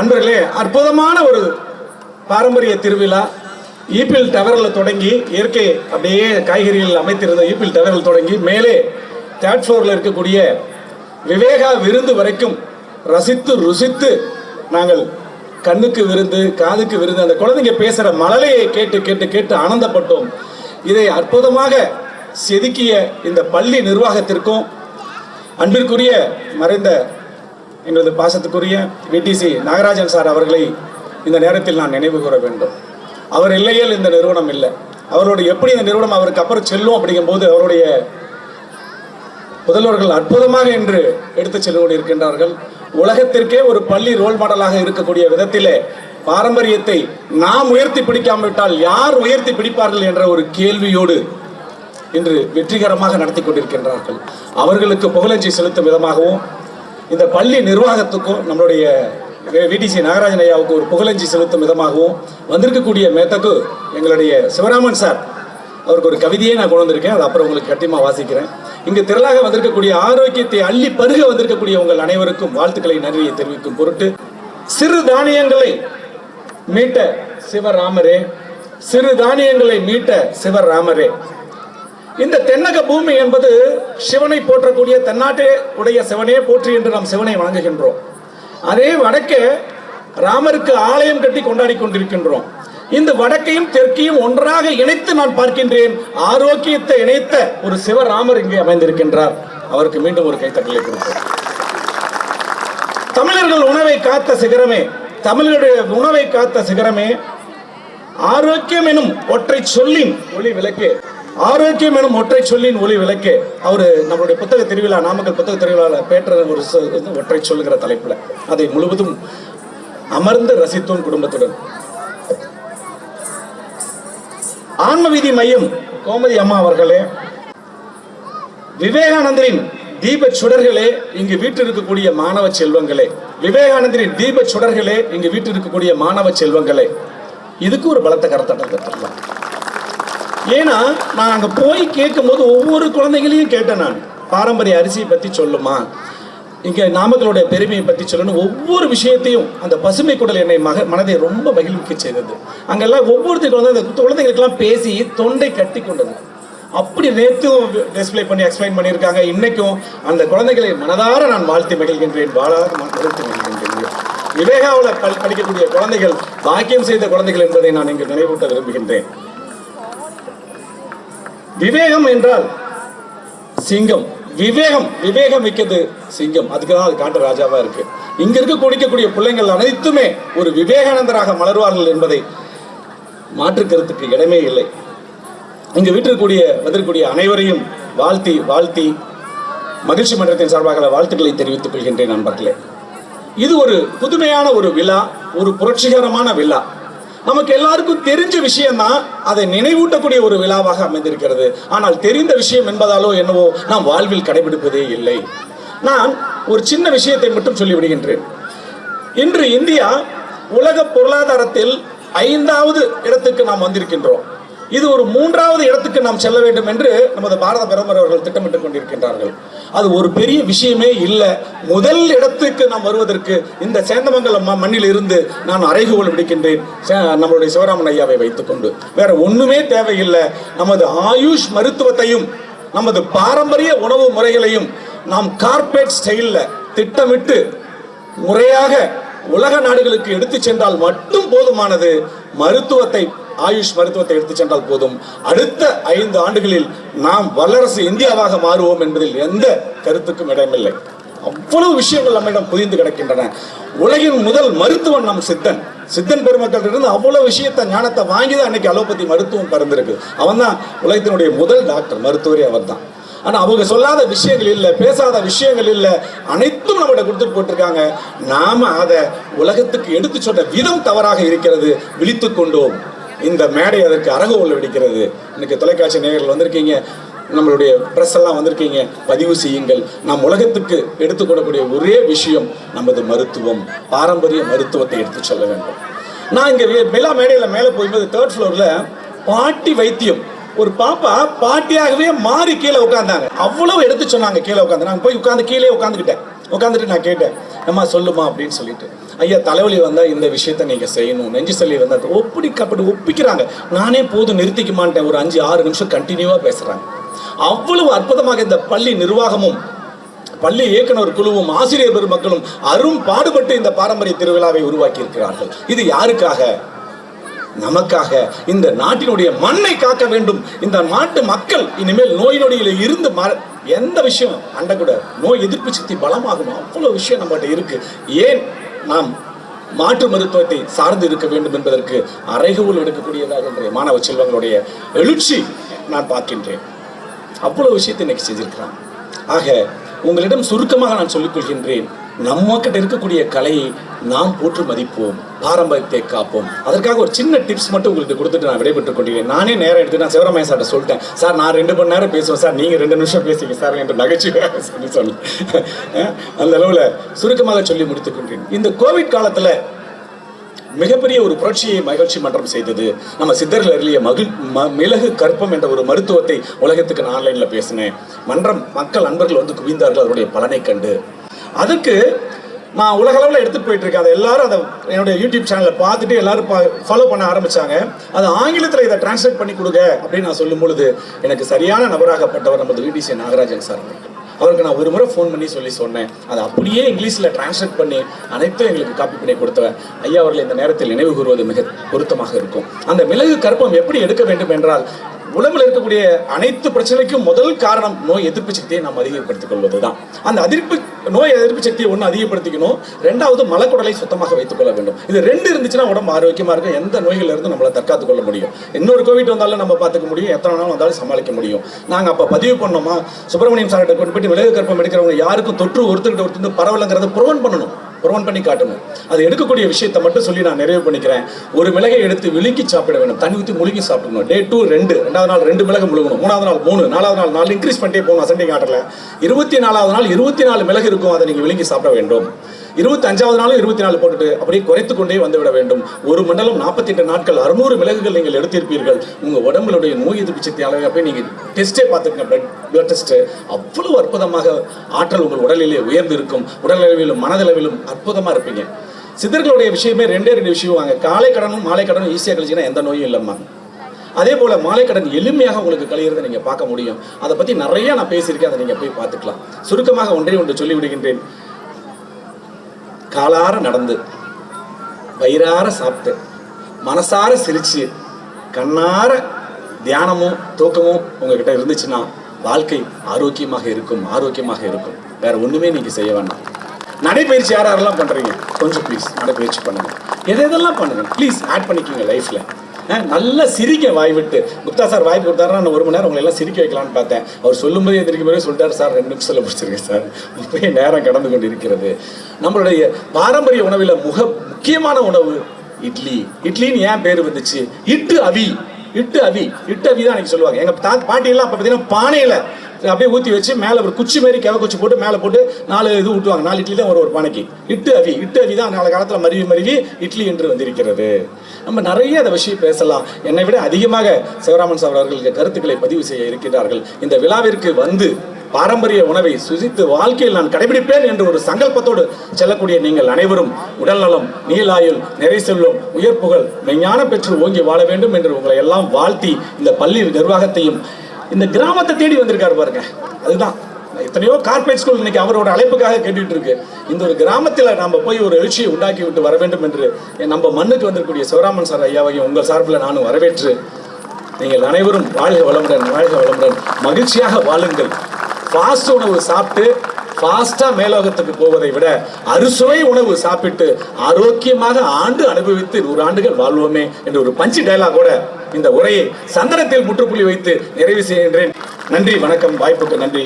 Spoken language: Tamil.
அன்பர்களே அற்புதமான ஒரு பாரம்பரிய திருவிழா. ஈப்பிள் டவரில் தொடங்கி இயற்கை அப்படியே காய்கறிகள் அமைத்திருந்த ஈப்பிள் டவரில் தொடங்கி மேலே தேர்ட் ஃப்ளோரில் இருக்கக்கூடிய விவேகா விருந்து வரைக்கும் ரசித்து ருசித்து நாங்கள் கண்ணுக்கு விருந்து காதுக்கு விருந்து அந்த குழந்தைங்க பேசுகிற மழலையை கேட்டு கேட்டு கேட்டு ஆனந்தப்பட்டோம். இதை அற்புதமாக செதுக்கிய இந்த பள்ளி நிர்வாகத்திற்கும் அன்பிற்குரிய மறைந்த எங்களது பாசத்துக்குரிய விடிசி நாகராஜன் சார் அவர்களை இந்த நேரத்தில் நான் நினைவு கூற வேண்டும். அவர் இல்லையேல் இந்த நிறுவனம் இல்லை. அவருடைய எப்படி இந்த நிறுவனம் அவருக்கு அப்புறம் செல்லும் அப்படிங்கும்போது அவருடைய முதல்வர்கள் அற்புதமாக என்று எடுத்துச் சென்று கொண்டிருக்கின்றார்கள் உலகத்திற்கே ஒரு பள்ளி ரோல் மாடலாக இருக்கக்கூடிய விதத்திலே பாரம்பரியத்தை நாம் உயர்த்தி பிடிக்காவிட்டால் யார் உயர்த்தி பிடிப்பார்கள் என்ற ஒரு கேள்வியோடு இன்று வெற்றிகரமாக நடத்தி கொண்டிருக்கின்றார்கள். அவர்களுக்கு புகழஞ்சி செலுத்தும் விதமாகவும் இந்த பள்ளி நிர்வாகத்துக்கும் நம்மளுடைய விடிசி நாகராஜன் ஐயாவுக்கு ஒரு புகழஞ்சி செலுத்தும் விதமாகவும் வந்திருக்கக்கூடிய மேத்தக்கு எங்களுடைய சிவராமன் சார். அவருக்கு ஒரு கவிதையை நான் கொண்டு வந்திருக்கேன். அது அப்புறம் உங்களுக்கு கட்டியமாக வாசிக்கிறேன். இங்கு திரளாக வந்திருக்கக்கூடிய ஆரோக்கியத்தை அள்ளி பருக வந்திருக்கக்கூடிய உங்கள் அனைவருக்கும் வாழ்த்துக்களை நன்றியை தெரிவிக்கும் பொருட்டு சிறு தானியங்களை மீட்ட சிவராமரே. சிறு தானியங்களை மீட்ட சிவராமரே. இந்த தென்னக பூமி என்பது சிவனை போற்றக்கூடிய தென்னாட்டே உடைய சிவனே போற்றி என்று நாம் சிவனை வணங்குகின்றோம். அதே வடக்கே ராமருக்கு ஆலயம் கட்டி கொண்டாடி கொண்டிருக்கின்றோம். இந்த வடக்கையும் தெற்கையும் ஒன்றாக இணைத்து நான் பார்க்கின்றேன். ஆரோக்கியத்தை இணைத்த ஒரு சிவராமர் இங்கே அமைந்திருக்கின்றார். அவருக்கு மீண்டும் ஒரு கைத்தட்டலை கொடுப்போம். தமிழர்கள் உணவை காத்த சிகரமே தமிழருடைய உணவை காத்த சிகரமே ஆரோக்கியம் எனும் ஒற்றை சொல்லின் ஒளி விளக்கே ஆரோக்கியம் எனும் ஒற்றை சொல்லின் ஒளி விளக்கே அவரு நம்மளுடைய புத்தக திருவிழா நாமக்கல் புத்தக திருவிழாவில் பேற்ற ஒரு ஒற்றை சொல்லுகிற தலைப்பில். அதை முழுவதும் அமர்ந்து ரசித்தோம் குடும்பத்துடன். ஆன்மவீதி மையம் கோமதி அம்மா அவர்களே விவேகானந்தரின் தீப சுடர்களே இங்கு வீட்டில் இருக்கக்கூடிய மாணவ செல்வங்களே. விவேகானந்தரின் தீப சுடர்களே இங்கு வீட்டில் இருக்கக்கூடிய மாணவ செல்வங்களே. இதுக்கு ஒரு பலத்த கரத்தட்டம் தரலாம். ஏன்னா நான் அங்கே போய் கேட்கும்போது ஒவ்வொரு குழந்தைகளையும் கேட்டேன் நான். பாரம்பரிய அரிசியை பற்றி சொல்லுமா? இங்கே நாமக்கலுடைய பெருமையை பற்றி சொல்லணும் ஒவ்வொரு விஷயத்தையும் அந்த பசுமை குடல் என்னை மக மனதை ரொம்ப மகிழ்விக்க செய்தது. அங்கெல்லாம் ஒவ்வொருத்தையும் குழந்தை அந்த குழந்தைகளுக்கெல்லாம் பேசி தொண்டை கட்டி கொண்டது. அப்படி நேற்றும் டிஸ்பிளே பண்ணி எக்ஸ்பிளைன் பண்ணியிருக்காங்க. இன்னைக்கும் அந்த குழந்தைகளை மனதார நான் வாழ்த்தி மகிழ்கின்றேன் வாழாத வாழ்த்து மகிழ்கின்றேன். விவேகாவில் படிக்கக்கூடிய குழந்தைகள் பாக்கியம் செய்த குழந்தைகள் என்பதை நான் இங்கு நினைவூட்ட விரும்புகின்றேன். விவேகம் என்றால் சிங்கம். விவேகம் விவேகம் மிக்கது சிங்கம். அதுக்கு தான் அது காட்டு ராஜாவா இருக்கு. இங்க இருக்க குடிக்கக்கூடிய பிள்ளைங்கள் அனைத்துமே ஒரு விவேகானந்தராக மலர்வார்கள் என்பதை மாற்று கருத்துக்கு இடமே இல்லை. இங்கு வீட்டிற்கூடிய வந்திருக்கூடிய அனைவரையும் வாழ்த்தி வாழ்த்தி மகிழ்ச்சி மன்றத்தின் சார்பாக வாழ்த்துக்களை தெரிவித்துக் கொள்கின்றேன் நண்பர்களே. இது ஒரு புதுமையான ஒரு விழா ஒரு புரட்சிகரமான விழா. நமக்கு எல்லாருக்கும் தெரிஞ்ச விஷயம்தான் அதை நினைவூட்டக்கூடிய ஒரு விழாவாக அமைந்திருக்கிறது. ஆனால் தெரிந்த விஷயம் என்பதாலோ என்னவோ நாம் வாழ்வில் கடைபிடிப்பதே இல்லை. நான் ஒரு சின்ன விஷயத்தை மட்டும் சொல்லிவிடுகின்றேன் இன்று இந்தியா உலக பொருளாதாரத்தில் ஐந்தாவது இடத்துக்கு நாம் வந்திருக்கின்றோம். இது ஒரு மூன்றாவது இடத்துக்கு நாம் செல்ல வேண்டும் என்று நமது பாரத பிரதமர் அவர்கள் திட்டமிட்டுக் கொண்டிருக்கின்றார்கள். அது ஒரு பெரிய விஷயமே இல்லை. முதல் இடத்துக்கு நாம் வருவதற்கு இந்த சேந்தமங்கலம் ம- மண்ணில் இருந்து நான் அறைகோல் விடுக்கின்றேன். சே- நம்மளுடைய சிவராமன் ஐயாவை வைத்துக்கொண்டு. வேற ஒண்ணுமே தேவையில்லை. நமது ஆயுஷ் மருத்துவத்தையும் நமது பாரம்பரிய உணவு முறைகளையும் நாம் கார்பரேட் ஸ்டைலில் திட்டமிட்டு முறையாக உலக நாடுகளுக்கு எடுத்து சென்றால் மட்டும் போதுமானது மருத்துவத்தை ஆயுஷ் மருத்துவத்தை எடுத்து சென்றால் போதும். அடுத்த ஐந்து ஆண்டுகளில் நாம் வல்லரசு இந்தியாவாக மாறுவோம் என்பதில் எந்த கருத்துக்கும் இடமில்லை. அவ்வளவு விஷயங்கள் நம்மிடம் புதிந்து கிடக்கின்றன. உலகின் முதல் மருத்துவன் நம் சித்தன். சித்தன் பெருமக்கள் இருந்து அவ்வளவு விஷயத்தை ஞானத்தை வாங்கி தான் அன்னைக்கு அலோபதி மருத்துவம் பிறந்திருக்கு. அவன் தான் உலகத்தினுடைய முதல் டாக்டர் மருத்துவரே அவர் தான் ஆனால் அவங்க சொல்லாத விஷயங்கள் இல்லை பேசாத விஷயங்கள் இல்லை அனைத்தும் நம்மகிட்ட கொடுத்துட்டு போட்டிருக்காங்க நாம அதை உலகத்துக்கு எடுத்து சொன்ன விதம் தவறாக இருக்கிறது விழித்து கொண்டோம். இந்த மேடை அதற்கு அரகோல் வெடிக்கிறது. இன்னைக்கு தொலைக்காட்சி நேயர்கள் வந்திருக்கீங்க. நம்மளுடைய ப்ரெஸ் எல்லாம் வந்திருக்கீங்க. பதிவு செய்யுங்கள். நாம் உலகத்துக்கு எடுத்துக்கொள்ளக்கூடிய ஒரே விஷயம் நமது மருத்துவம். பாரம்பரிய மருத்துவத்தை எடுத்து சொல்ல வேண்டும். நான் இங்க வே- மேடையில் மேடையில மேலே போகும்போது தேர்ட் ஃப்ளோர்ல பாட்டி வைத்தியம். ஒரு பாப்பா பாட்டியாகவே மாறி கீழே உட்காந்தாங்க அவ்வளவு எடுத்து சொன்னாங்க கீழே உட்காந்து நான் போய் உட்காந்து கீழே உட்காந்துக்கிட்டேன் உட்காந்துட்டு நான் கேட்டேன். அம்மா சொல்லுமா அப்படின்னு சொல்லிட்டு. ஐயா தலைவலி வந்தால் இந்த விஷயத்த நீங்க செய்யணும். நெஞ்சு சளி வந்தால் ஒப்பிடிக்க அப்படி ஒப்பிக்கிறாங்க. நானே போதும் நிறுத்திக்குமான்ட்டேன் ஒரு அஞ்சு ஆறு நிமிஷம் கண்டினியூவா பேசுறாங்க. அவ்வளவு அற்புதமாக இந்த பள்ளி நிர்வாகமும் பள்ளி இயக்குனர் குழுவும் ஆசிரியர் பெருமக்களும் அரும் பாடுபட்டு இந்த பாரம்பரிய திருவிழாவை உருவாக்கி இருக்கிறார்கள் இது யாருக்காக? நமக்காக. இந்த நாட்டினுடைய மண்ணை காக்க வேண்டும். இந்த நாட்டு மக்கள் இனிமேல் நோய் நொடியில இருந்து ம- எந்த விஷயம்? அண்ட கூட நோய் எதிர்ப்பு சக்தி பலமாகும்? அவ்வளவு விஷயம் நம்மகிட்ட இருக்கு. ஏன் நாம் மாற்று மருத்துவத்தை சார்ந்து இருக்க வேண்டும் என்பதற்கு அறைகூல் எடுக்கக்கூடியதாக இன்றைய மாணவ செல்வங்களுடைய எழுச்சி நான் பார்க்கின்றேன். அவ்வளவு விஷயத்தை இன்னைக்கு செஞ்சிருக்கிறான் ஆக உங்களிடம் சுருக்கமாக நான் சொல்லிக் நம்மக்கிட்ட நம்ம கிட்ட இருக்கக்கூடிய கலையை நாம் போற்று மதிப்போம் பாரம்பரியத்தை காப்போம். அதற்காக ஒரு சின்ன டிப்ஸ் மட்டும் உங்களுக்கு கொடுத்துட்டு நான் விடைபெற்றுக் கொண்டிருக்கேன் நானே நேரம் எடுத்து நான் சிவராமையா சார்ட்ட சொல்லிட்டேன். சார் நான் ரெண்டு மணி நேரம் பேசுவேன் சார். நீங்க ரெண்டு நிமிஷம் பேசுங்க சார். என்று நகைச்சுவையாக சொல்லி சொன்னேன். அந்த அளவில் சுருக்கமாக சொல்லி முடித்துக் கொண்டேன் இந்த கோவிட் காலத்தில் மிகப்பெரிய ஒரு புரட்சியை மகிழ்ச்சி மன்றம் செய்தது நம்ம சித்தர்கள் அருளிய மகிழ் ம- மிளகு கற்பம் என்ற ஒரு மருத்துவத்தை உலகத்துக்கு நான் ஆன்லைனில் பேசினேன். மன்றம் மக்கள் அன்பர்கள் வந்து குவிந்தார்கள் அதனுடைய பலனை கண்டு. அதுக்கு நான் உலகளவில் எடுத்துகிட்டு எடுத்துட்டு போயிட்டு இருக்கேன் அதை எல்லாரும் அதை என்னுடைய யூடியூப் சேனலை பார்த்துட்டு எல்லாரும் ஃபாலோ பண்ண ஆரம்பித்தாங்க அது ஆங்கிலத்தில் இதை டிரான்ஸ்லேட் பண்ணி கொடுங்க அப்படின்னு நான் சொல்லும் பொழுது எனக்கு சரியான நபராகப்பட்டவர் நமது விடிசி நாகராஜன் சார் அவருக்கு நான் ஒரு முறை ஃபோன் பண்ணி சொல்லி சொன்னேன். அதை அப்படியே இங்கிலீஷில் டிரான்ஸ்லேட் பண்ணி அனைத்தும் எங்களுக்கு காப்பி பண்ணி கொடுத்தவன். ஐயா அவர்கள் இந்த நேரத்தில் நினைவு கூறுவது மிக பொருத்தமாக இருக்கும். அந்த மிளகு கற்பம் எப்படி எடுக்க வேண்டும் என்றால் உடம்புல இருக்கக்கூடிய அனைத்து பிரச்சனைக்கும் முதல் காரணம் நோய் எதிர்ப்பு சக்தியை நாம் அதிகப்படுத்திக் கொள்வதுதான் அந்த அதிர்ப்பு நோய் எதிர்ப்பு சக்தியை ஒன்று அதிகப்படுத்திக்கணும். ரெண்டாவது மலக்குடலை சுத்தமாக வைத்துக் கொள்ள வேண்டும். இது ரெண்டு இருந்துச்சுன்னா உடம்பு ஆரோக்கியமா இருக்கும். எந்த நோய்கள் இருந்து நம்மளை தற்காத்துக் கொள்ள முடியும்? இன்னொரு கோவிட் வந்தாலும் நம்ம பார்த்துக்க முடியும். எத்தனை நாள் வந்தாலும் சமாளிக்க முடியும். நாங்கள் அப்போ பதிவு பண்ணோமா? சுப்பிரமணியம் சார்கிட்ட கொண்டு போயிட்டு விலகு கற்பம் எடுக்கிறவங்க யாருக்கும் தொற்று ஒருத்தர்கிட்ட ஒருத்தர் பரவலைங்கிறத புரவன் பண்ணணும். புரவன் பண்ணி காட்டணும். அது எடுக்கக்கூடிய விஷயத்தை மட்டும் சொல்லி நான் நிறைவு பண்ணிக்கிறேன். ஒரு மிளகை எடுத்து விழுங்கி சாப்பிட வேண்டும் தண்ணி ஊற்றி முழுங்கி சாப்பிடணும். டே டூ ரெண்டு. ரெண்டாவது நாள் ரெண்டு மிளகு முழுகணும். மூணாவது நாள் மூணு. நாலாவது நாள் நாலு. இன்க்ரீஸ் பண்ணிட்டே போகணும். அசண்டிங் ஆர்டர்ல இருபத்தி நாலாவது நாள் இருபத்தி நாலு மிளகு இருக்கும். அதை நீங்கள் விழுங்கி சாப்பிட வேண்டும். இருபத்தி அஞ்சாவது நாளும் இருபத்தி நாலு போட்டுட்டு அப்படியே குறைத்து கொண்டே வந்து விட வேண்டும். ஒரு மண்டலம் நாற்பத்தி எட்டு நாட்கள் அறுநூறு மிளகுகள் நீங்கள் எடுத்திருப்பீர்கள். உங்க உடம்புடைய நோய் எதிர்ப்பு சக்தி அளவை போய் நீங்க டெஸ்டே பார்த்துக்கங்க. பிளட் பிளட் டெஸ்ட் அவ்வளவு அற்புதமாக ஆற்றல் உங்கள் உடலிலே உயர்ந்து இருக்கும் உடலளவிலும் மனதளவிலும் அற்புதமா இருப்பீங்க. சித்தர்களுடைய விஷயமே ரெண்டே ரெண்டு விஷயம் வாங்க. காலை கடனும் மாலை கடனும் ஈஸியாக கழிச்சுன்னா எந்த நோயும் இல்லைம்மா. அதே போல மாலை கடன் எளிமையாக உங்களுக்கு கழியிறதை நீங்க பார்க்க முடியும். அதை பத்தி நிறைய நான் பேசியிருக்கேன். அதை நீங்க போய் பார்த்துக்கலாம். சுருக்கமாக ஒன்றே ஒன்று சொல்லிவிடுகின்றேன். காலார நடந்து வயிறார சாப்பிட்டு மனசார சிரிச்சு கண்ணார தியானமும் தூக்கமும் உங்ககிட்ட இருந்துச்சுன்னா வாழ்க்கை ஆரோக்கியமாக இருக்கும் ஆரோக்கியமாக இருக்கும். வேற ஒண்ணுமே நீங்க செய்ய வேண்டாம். நடைபயிற்சி யார் யாரெல்லாம் பண்றீங்க? கொஞ்சம் ப்ளீஸ் நடைபயிற்சி பண்ணுங்க. எது எதெல்லாம் பண்ணுங்க? ப்ளீஸ் ஆட் பண்ணிக்கோங்க லைஃப்ல நல்லா சிரிக்க வாய்விட்டு குப்தா சார் வாய்ப்பு கொடுத்தாருன்னா நான் ஒரு மணி நேரம் உங்களை எல்லாம் சிரிக்க வைக்கலாம்னு பார்த்தேன். அவர் சொல்லும்போது எதிர்க்கு பிறகு சொல்லிட்டாரு சார் ரெண்டு நிமிஷத்தில் முடிச்சிருக்கேன் சார். இப்பயே நேரம் கடந்து கொண்டு இருக்கிறது நம்மளுடைய பாரம்பரிய உணவில் முக முக்கியமான உணவு இட்லி. இட்லின்னு ஏன் பேர் வந்துச்சு? இட்டு அவி. இட்டு அவி. இட்டு அவி தான் அன்னைக்கு சொல்லுவாங்க. எங்க தா பாட்டியெல்லாம் அப்போ பார்த்தீங்கன்னா பானையில அப்படியே ஊற்றி வச்சு மேலே ஒரு குச்சி மாதிரி கெவ குச்சி போட்டு மேலே போட்டு நாலு இது ஊட்டுவாங்க. நாலு இட்லி தான் ஒரு ஒரு பானைக்கு. இட்டு அவி. இட்டு அவி தான் நாலு காலத்தில் மருவி மருவி இட்லி என்று வந்திருக்கிறது. நம்ம நிறைய அதை விஷயம் பேசலாம். என்னை விட அதிகமாக சிவராமன் சார் அவர்கள் கருத்துக்களை பதிவு செய்ய இருக்கிறார்கள் இந்த விழாவிற்கு வந்து பாரம்பரிய உணவை சுசித்து வாழ்க்கையில் நான் கடைபிடிப்பேன் என்ற ஒரு சங்கல்பத்தோடு செல்லக்கூடிய நீங்கள் அனைவரும் உடல்நலம் நீலாயுள் நிறை செல்லும் உயர்ப்புகள் மெஞ்ஞான பெற்று ஓங்கி வாழ வேண்டும் என்று உங்களை எல்லாம் வாழ்த்தி இந்த பள்ளி நிர்வாகத்தையும் இந்த கிராமத்தை தேடி வந்திருக்காரு பாருங்க. அதுதான். எத்தனையோ கார்பரேட் ஸ்கூல் இன்னைக்கு அவரோட அழைப்புக்காக கேட்டுட்டு இருக்கு. இந்த ஒரு கிராமத்தில் நம்ம போய் ஒரு எழுச்சியை உண்டாக்கி விட்டு வர வேண்டும் என்று நம்ம மண்ணுக்கு வந்திருக்கக்கூடிய சிவராமன் சார் ஐயாவையும் உங்கள் சார்பில் நானும் வரவேற்று நீங்கள் அனைவரும் வாழ்க வளமுடன் வாழ்க வளமுடன். மகிழ்ச்சியாக வாழுங்கள். ஃபாஸ்ட் உணவு சாப்பிட்டு ஃபாஸ்டா மேலோகத்துக்கு போவதை விட அறுசுவை உணவு சாப்பிட்டு ஆரோக்கியமாக ஆண்டு அனுபவித்து நூறு ஆண்டுகள் வாழ்வோமே என்ற ஒரு பஞ்சு டயலாகோட இந்த உரையை சந்தனத்தில் முற்றுப்புள்ளி வைத்து நிறைவு செய்கின்றேன். நன்றி வணக்கம் வாய்ப்புக்கு நன்றி.